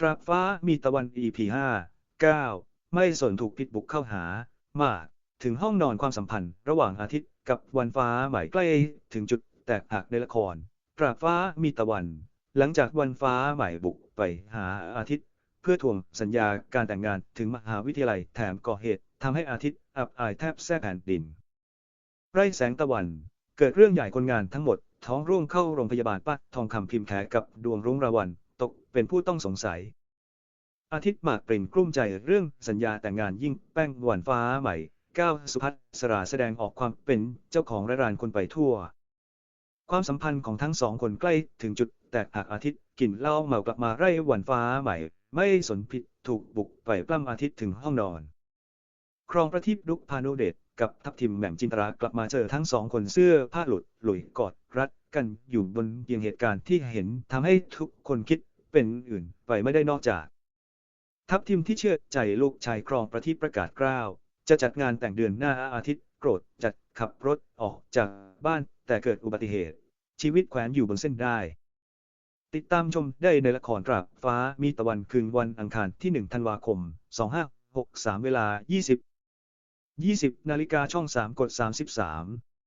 ตราฟ้ามีตะวัน EP 5 9 ไม่สนถูกพิษบุกเข้าหา มาก ถึงห้องนอนความสัมพันธ์ระหว่างอาทิตย์กับวันฟ้าใหม่ใกล้ถึงจุดแตกหักในละครตราฟ้ามีตะวัน หลังจากวันฟ้าใหม่บุกไปหาอาทิตย์ เพื่อทวงสัญญาการแต่งงานถึงมหาวิทยาลัยแถมก่อเหตุทำให้อาทิตย์อับอายแทบแทรกแผ่นดิน ไร่แสงตะวัน เกิดเรื่องใหญ่คนงานทั้งหมด ท้องร่วงเข้าโรงพยาบาลป้าทองคำพิมพ์แขกับดวงรุ่งระวัน ตกเป็นผู้ต้องสงสัย อาทิตย์หมากปริ่นกลุ้มใจเรื่องสัญญาแต่งงานยิ่งแป้งหวานฟ้าใหม่ก้าวสุภัทสราแสดงออกความเป็นเจ้าของและรานคนไปทั่ว ความสัมพันธ์ของทั้งสองคนใกล้ถึงจุดแตกหักอาทิตย์กินเหล้าเมากลับมาไร่หวานฟ้าใหม่ ไม่สนผิดถูกบุกไปปล้ำอาทิตย์ถึงห้องนอน ครองประทีปลุกพานุเดชกับทัพทิมแหม่มจินตรากลับมาเจอทั้งสองคนเสื้อผ้าหลุดหลุยกอดรัดกันอยู่บนเตียงเหตุการณ์ที่เห็นทำให้ทุกคนคิด เป็นอื่นไปไม่ได้นอกจาก ทัพทิมที่เชื่อใจลูกชายครองประทีปประกาศกล้าว จะจัดงานแต่งเดือนหน้าอาทิตย์ โกรธจัดขับรถออกจากบ้านแต่เกิดอุบัติเหตุ ชีวิตแขวนอยู่บนเส้นได้ ติดตามชมได้ในละครตราบฟ้ามีตะวันคืนวันอังคารที่ 1 ธันวาคม 2563 เวลา 20 20 นาฬิกาช่อง 3 กด 33